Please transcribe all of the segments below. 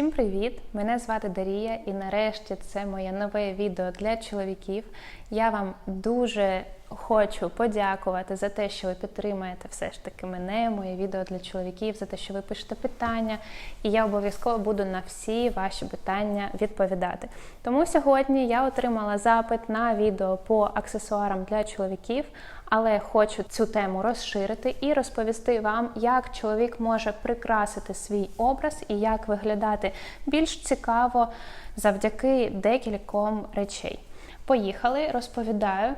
Всім привіт! Мене звати Дарія, і нарешті це моє нове відео для чоловіків. Я вам дуже хочу подякувати за те, що ви підтримуєте все ж таки мене, моє відео для чоловіків, за те, що ви пишете питання, і я обов'язково буду на всі ваші питання відповідати. Тому сьогодні я отримала запит на відео по аксесуарам для чоловіків. Але хочу цю тему розширити і розповісти вам, як чоловік може прикрасити свій образ і як виглядати більш цікаво завдяки декільком речей. Поїхали, розповідаю.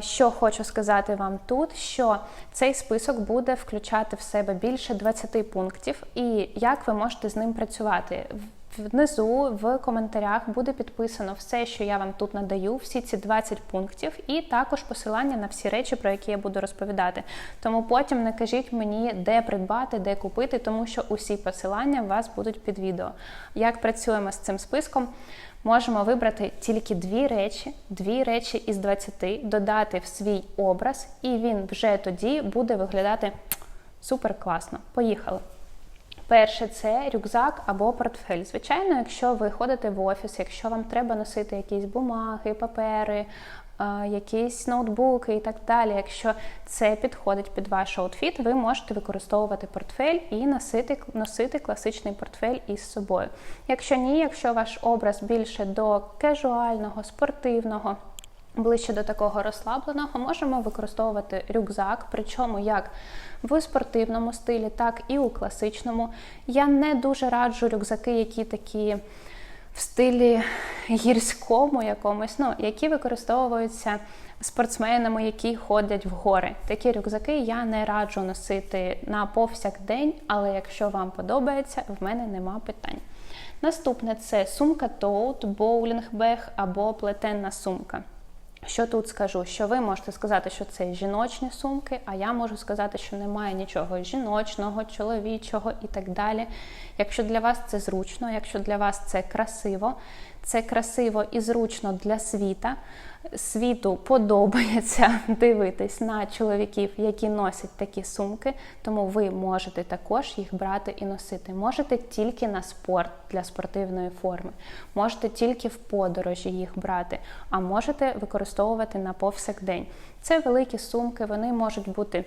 Що хочу сказати вам тут, що цей список буде включати в себе більше 20 пунктів, і як ви можете з ним працювати. Внизу в коментарях буде підписано все, що я вам тут надаю, всі ці 20 пунктів, і також посилання на всі речі, про які я буду розповідати. Тому потім не кажіть мені, де придбати, де купити, тому що усі посилання у вас будуть під відео. Як працюємо з цим списком? Можемо вибрати тільки дві речі, дві речі із 20, додати в свій образ, і він вже тоді буде виглядати супер класно. Поїхали! Перше це рюкзак або портфель. Звичайно, якщо ви ходите в офіс, якщо вам треба носити якісь бумаги, папери, якісь ноутбуки і так далі. Якщо це підходить під ваш аутфіт, ви можете використовувати портфель і носити носити класичний портфель із собою. Якщо ні, якщо ваш образ більше до кежуального, спортивного, ближче до такого розслабленого, можемо використовувати рюкзак, причому як в спортивному стилі, так і у класичному. Я не дуже раджу рюкзаки, які такі в стилі гірському якомусь, ну, які використовуються спортсменами, які ходять в гори. Такі рюкзаки я не раджу носити на повсякдень, але якщо вам подобається, в мене нема питань. Наступне це сумка тоут, боулінг-бег або плетенна сумка. Що тут скажу? Що ви можете сказати, що це жіночні сумки, а я можу сказати, що немає нічого жіночного, чоловічого і так далі. Якщо для вас це зручно, якщо для вас це красиво, це красиво і зручно для світа. Світу подобається дивитись на чоловіків, які носять такі сумки, тому ви можете також їх брати і носити. Можете тільки на спорт для спортивної форми, можете тільки в подорожі їх брати, а можете використовувати на повсякдень. Це великі сумки, вони можуть бути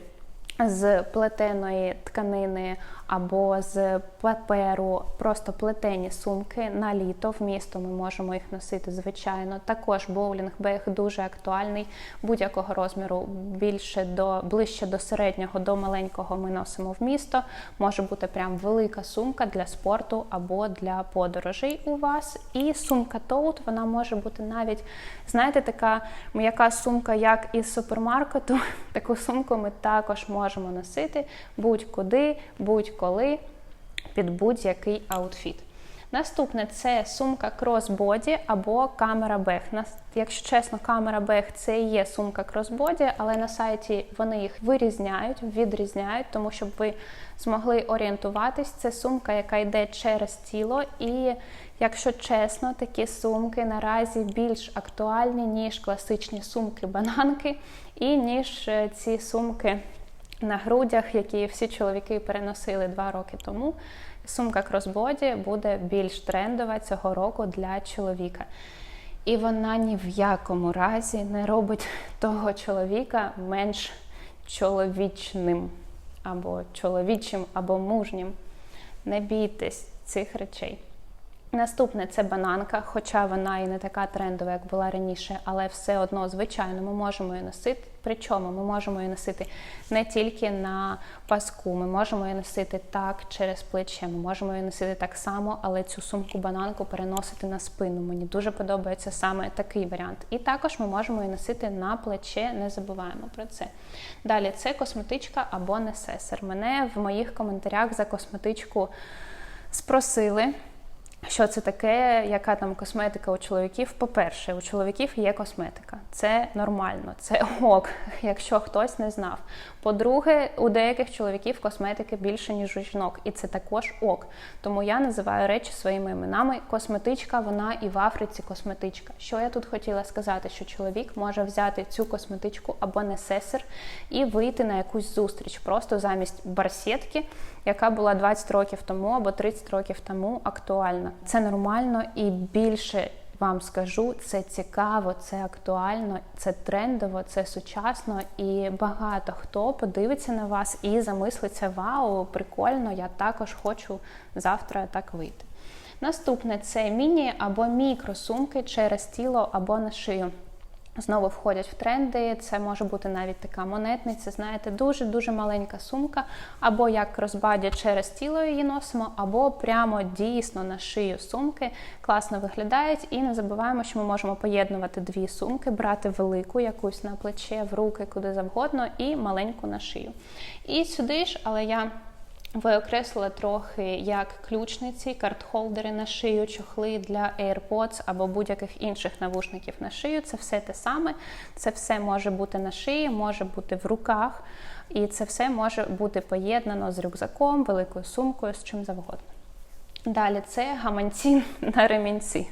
з плетеної тканини або з паперу, просто плетені сумки на літо. В місто ми можемо їх носити, звичайно. Також боулінг-бег дуже актуальний, будь-якого розміру більше до ближче до середнього, до маленького ми носимо в місто. Може бути прям велика сумка для спорту або для подорожей у вас. І сумка тоут, вона може бути навіть, знаєте, така м'яка сумка, як із супермаркету. Таку сумку ми також можемо носити будь-куди, будь-коли під будь-який аутфіт. Наступне це сумка кросбоді або камера бег. Якщо чесно, камера бег це і є сумка кросбоді, але на сайті вони їх вирізняють, відрізняють, тому щоб ви змогли орієнтуватись. Це сумка, яка йде через тіло. І, якщо чесно, такі сумки наразі більш актуальні, ніж класичні сумки-бананки, і ніж е, ці сумки на грудях, які всі чоловіки переносили два роки тому. Сумка кросбоді буде більш трендова цього року для чоловіка. І вона ні в якому разі не робить того чоловіка менш чоловічним, або чоловічим, або мужнім. Не бійтесь цих речей. Наступне це бананка, хоча вона і не така трендова, як була раніше, але все одно, звичайно, ми можемо її носити. Причому ми можемо її носити не тільки на паску, ми можемо її носити так через плече, ми можемо її носити так само, але цю сумку-бананку переносити на спину. Мені дуже подобається саме такий варіант. І також ми можемо її носити на плече, не забуваємо про це. Далі це косметичка або несесер. Мене в моїх коментарях за косметичку спросили. Що це таке, яка там косметика у чоловіків? По-перше, у чоловіків є косметика. Це нормально, це ок, якщо хтось не знав. По-друге, у деяких чоловіків косметики більше, ніж у жінок, і це також ок. Тому я називаю речі своїми іменами. Косметичка, вона і в Африці косметичка. Що я тут хотіла сказати, що чоловік може взяти цю косметичку або несесер і вийти на якусь зустріч, просто замість барсетки яка була 20 років тому або 30 років тому актуальна. Це нормально і більше. Вам скажу, це цікаво, це актуально, це трендово, це сучасно, і багато хто подивиться на вас і замислиться: Вау, прикольно! Я також хочу завтра так вийти. Наступне це міні або мікросумки через тіло або на шию. Знову входять в тренди. Це може бути навіть така монетниця, знаєте, дуже-дуже маленька сумка, або як розбадя через тіло її носимо, або прямо дійсно на шию сумки. Класно виглядають. І не забуваємо, що ми можемо поєднувати дві сумки, брати велику якусь на плече, в руки, куди завгодно, і маленьку на шию. І сюди ж, але я. Виокреслила трохи як ключниці, картхолдери на шию, чохли для AirPods або будь-яких інших навушників на шию. Це все те саме. Це все може бути на шиї, може бути в руках, і це все може бути поєднано з рюкзаком, великою сумкою, з чим завгодно. Далі це гаманці на ремінці.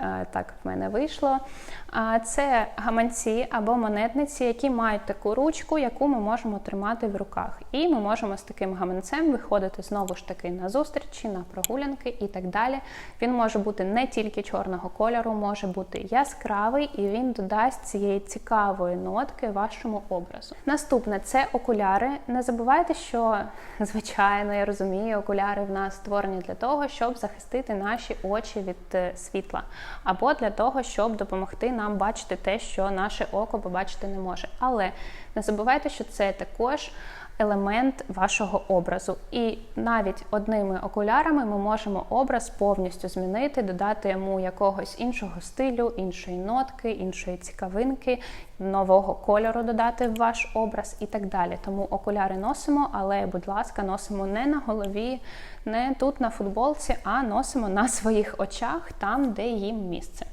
Е, так в мене вийшло. Це гаманці або монетниці, які мають таку ручку, яку ми можемо тримати в руках. І ми можемо з таким гаманцем виходити знову ж таки на зустрічі, на прогулянки і так далі. Він може бути не тільки чорного кольору, може бути яскравий, і він додасть цієї цікавої нотки вашому образу. Наступне це окуляри. Не забувайте, що, звичайно, я розумію, окуляри в нас створені для того, щоб захистити наші очі від е, світла або для того, щоб допомогти нам бачити те, що наше око побачити не може. Але не забувайте, що це також елемент вашого образу. І навіть одними окулярами ми можемо образ повністю змінити, додати йому якогось іншого стилю, іншої нотки, іншої цікавинки, нового кольору додати в ваш образ і так далі. Тому окуляри носимо, але, будь ласка, носимо не на голові, не тут на футболці, а носимо на своїх очах, там, де їм місце.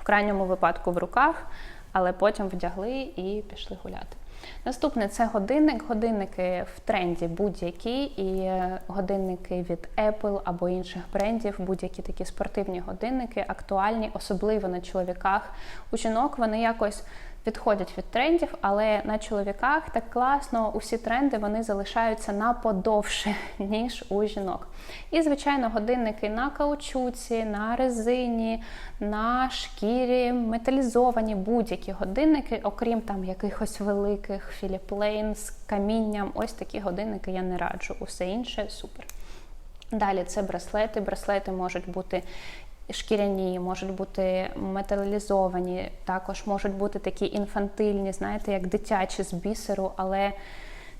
В крайньому випадку в руках, але потім вдягли і пішли гуляти. Наступне це годинник. Годинники в тренді будь-які, і е, годинники від Apple або інших брендів, будь-які такі спортивні годинники, актуальні, особливо на чоловіках. У жінок вони якось відходять від трендів, але на чоловіках так класно, усі тренди вони залишаються на подовше, ніж у жінок. І, звичайно, годинники на каучуці, на резині, на шкірі, металізовані будь-які годинники, окрім там якихось великих філіплейн з камінням. Ось такі годинники я не раджу. Усе інше супер. Далі це браслети. Браслети можуть бути шкіряні, можуть бути металізовані, також можуть бути такі інфантильні, знаєте, як дитячі з бісеру, але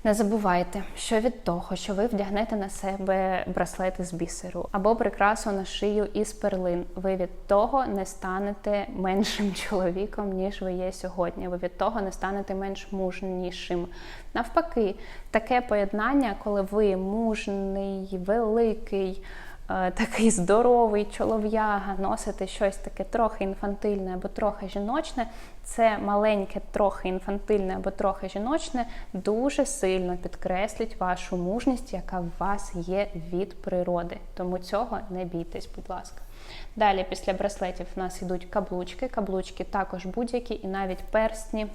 не забувайте, що від того, що ви вдягнете на себе браслети з бісеру або прикрасу на шию із перлин, ви від того не станете меншим чоловіком, ніж ви є сьогодні. Ви від того не станете менш мужнішим. Навпаки, таке поєднання, коли ви мужний, великий. Е, такий здоровий чолов'яга, носити щось таке трохи інфантильне або трохи жіночне, це маленьке, трохи інфантильне або трохи жіночне, дуже сильно підкреслить вашу мужність, яка в вас є від природи. Тому цього не бійтесь, будь ласка. Далі, після браслетів, в нас йдуть каблучки. Каблучки також будь-які, і навіть перстні.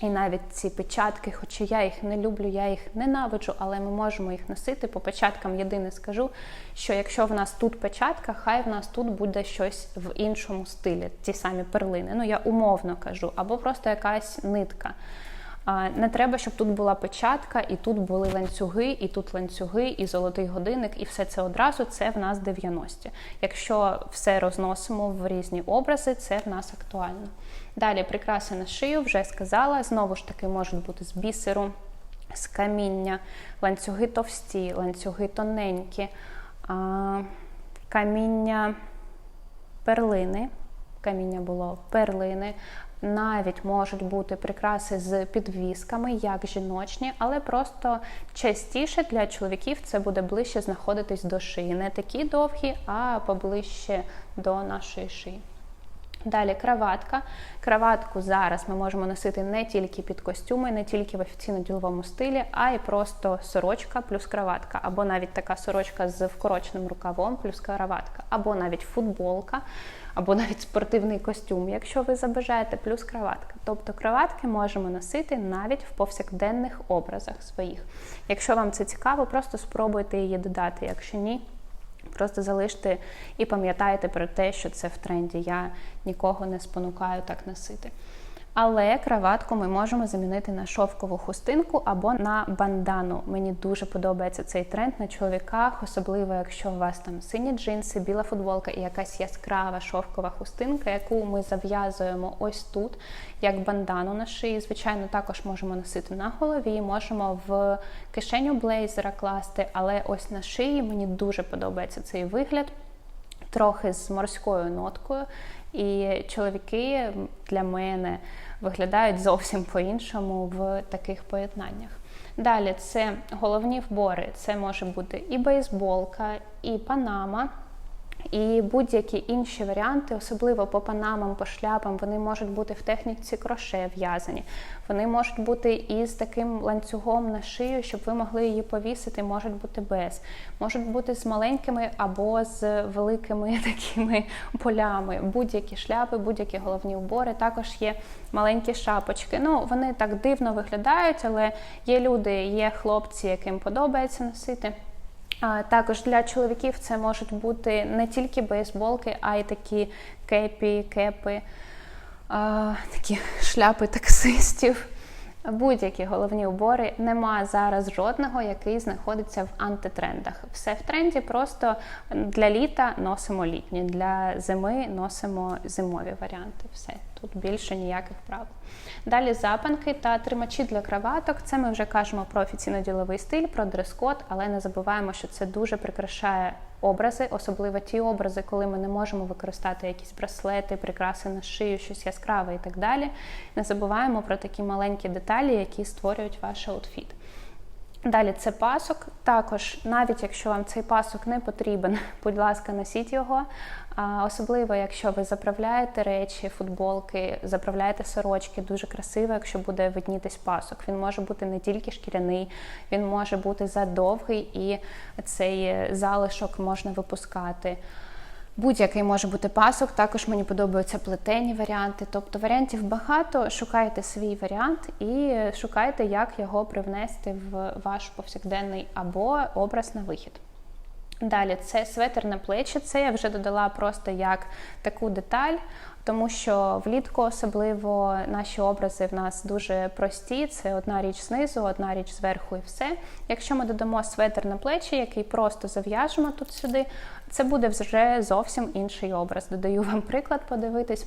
І навіть ці печатки, хоча я їх не люблю, я їх ненавиджу, але ми можемо їх носити. По печаткам єдине скажу, що якщо в нас тут печатка, хай в нас тут буде щось в іншому стилі, ті самі перлини. Ну я умовно кажу, або просто якась нитка. Не треба, щоб тут була печатка, і тут були ланцюги, і тут ланцюги, і золотий годинник, і все це одразу це в нас 90-ті. Якщо все розносимо в різні образи, це в нас актуально. Далі прикраси на шию, вже сказала. Знову ж таки, можуть бути з бісеру, з каміння, ланцюги товсті, ланцюги тоненькі, каміння перлини. Каміння було перлини, навіть можуть бути прикраси з підвісками, як жіночні, але просто частіше для чоловіків це буде ближче знаходитись до шиї. Не такі довгі, а поближче до нашої шиї. Далі краватка. Краватку зараз ми можемо носити не тільки під костюми, не тільки в офіційно-діловому стилі, а й просто сорочка плюс краватка, або навіть така сорочка з вкороченим рукавом плюс краватка, або навіть футболка, або навіть спортивний костюм, якщо ви забажаєте, плюс краватка. Тобто краватки можемо носити навіть в повсякденних образах своїх. Якщо вам це цікаво, просто спробуйте її додати. Якщо ні, Просто залиште і пам'ятайте про те, що це в тренді. Я нікого не спонукаю так носити. Але краватку ми можемо замінити на шовкову хустинку або на бандану. Мені дуже подобається цей тренд на чоловіках, особливо якщо у вас там сині джинси, біла футболка і якась яскрава шовкова хустинка, яку ми зав'язуємо ось тут, як бандану на шиї. Звичайно, також можемо носити на голові, можемо в кишеню блейзера класти, але ось на шиї мені дуже подобається цей вигляд. Трохи з морською ноткою, і чоловіки для мене виглядають зовсім по-іншому в таких поєднаннях. Далі це головні вбори, це може бути і бейсболка, і панама. І будь-які інші варіанти, особливо по панамам, по шляпам, вони можуть бути в техніці кроше в'язані. Вони можуть бути із таким ланцюгом на шию, щоб ви могли її повісити, можуть бути без. Можуть бути з маленькими або з великими такими полями. Будь-які шляпи, будь-які головні убори. Також є маленькі шапочки. Ну, вони так дивно виглядають, але є люди, є хлопці, яким подобається носити. Також для чоловіків це можуть бути не тільки бейсболки, а й такі кепі, кепи, такі шляпи таксистів. Будь-які головні убори нема зараз жодного, який знаходиться в антитрендах. Все в тренді, просто для літа носимо літні, для зими носимо зимові варіанти. Все тут більше ніяких правил. Далі запанки та тримачі для краваток. Це ми вже кажемо про офіційно-діловий стиль, про дрес-код, але не забуваємо, що це дуже прикрашає образи, особливо ті образи, коли ми не можемо використати якісь браслети, прикраси на шию, щось яскраве і так далі. Не забуваємо про такі маленькі деталі, які створюють ваш аутфіт. Далі це пасок. Також, навіть якщо вам цей пасок не потрібен, будь ласка, носіть його. Особливо, якщо ви заправляєте речі, футболки, заправляєте сорочки, дуже красиво, якщо буде виднітись пасок. Він може бути не тільки шкіряний, він може бути задовгий і цей залишок можна випускати. Будь-який може бути пасок, також мені подобаються плетені варіанти. Тобто варіантів багато. Шукайте свій варіант і шукайте, як його привнести в ваш повсякденний або образ на вихід. Далі це светр на плечі. Це я вже додала просто як таку деталь, тому що влітку особливо наші образи в нас дуже прості. Це одна річ знизу, одна річ зверху і все. Якщо ми додамо светр на плечі, який просто зав'яжемо тут сюди, це буде вже зовсім інший образ. Додаю вам приклад подивитись.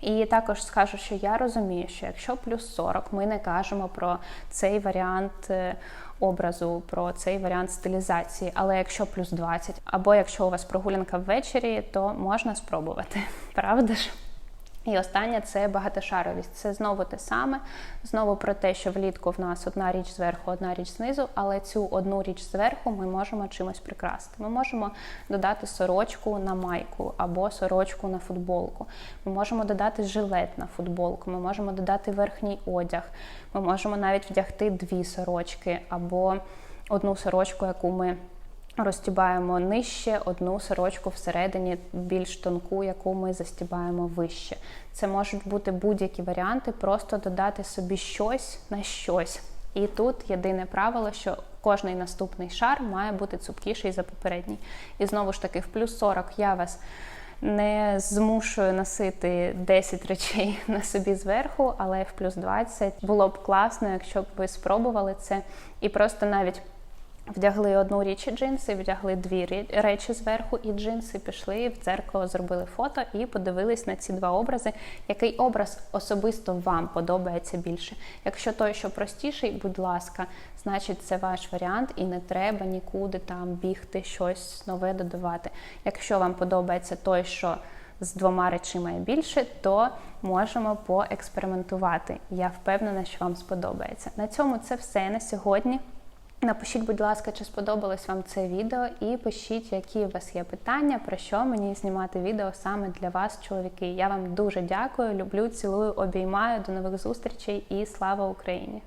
І також скажу, що я розумію, що якщо плюс 40, ми не кажемо про цей варіант е, образу, про цей варіант стилізації. Але якщо плюс 20, або якщо у вас прогулянка ввечері, то можна спробувати, правда ж? І останнє це багатошаровість. Це знову те саме, знову про те, що влітку в нас одна річ зверху, одна річ знизу, але цю одну річ зверху ми можемо чимось прикрасити. Ми можемо додати сорочку на майку або сорочку на футболку. Ми можемо додати жилет на футболку, ми можемо додати верхній одяг, ми можемо навіть вдягти дві сорочки або одну сорочку, яку ми. Розтібаємо нижче одну сорочку всередині, більш тонку, яку ми застібаємо вище. Це можуть бути будь-які варіанти, просто додати собі щось на щось. І тут єдине правило, що кожний наступний шар має бути цупкіший за попередній. І знову ж таки, в плюс 40 я вас не змушую носити 10 речей на собі зверху, але в плюс 20 було б класно, якщо б ви спробували це і просто навіть. Вдягли одну річ і джинси, вдягли дві речі зверху, і джинси пішли в дзеркало, зробили фото і подивились на ці два образи. Який образ особисто вам подобається більше? Якщо той, що простіший, будь ласка, значить це ваш варіант, і не треба нікуди там бігти, щось нове додавати. Якщо вам подобається той, що з двома речима більше, то можемо поекспериментувати. Я впевнена, що вам сподобається. На цьому це все на сьогодні. Напишіть, будь ласка, чи сподобалось вам це відео, і пишіть, які у вас є питання, про що мені знімати відео саме для вас, чоловіки. Я вам дуже дякую, люблю, цілую, обіймаю. До нових зустрічей і слава Україні!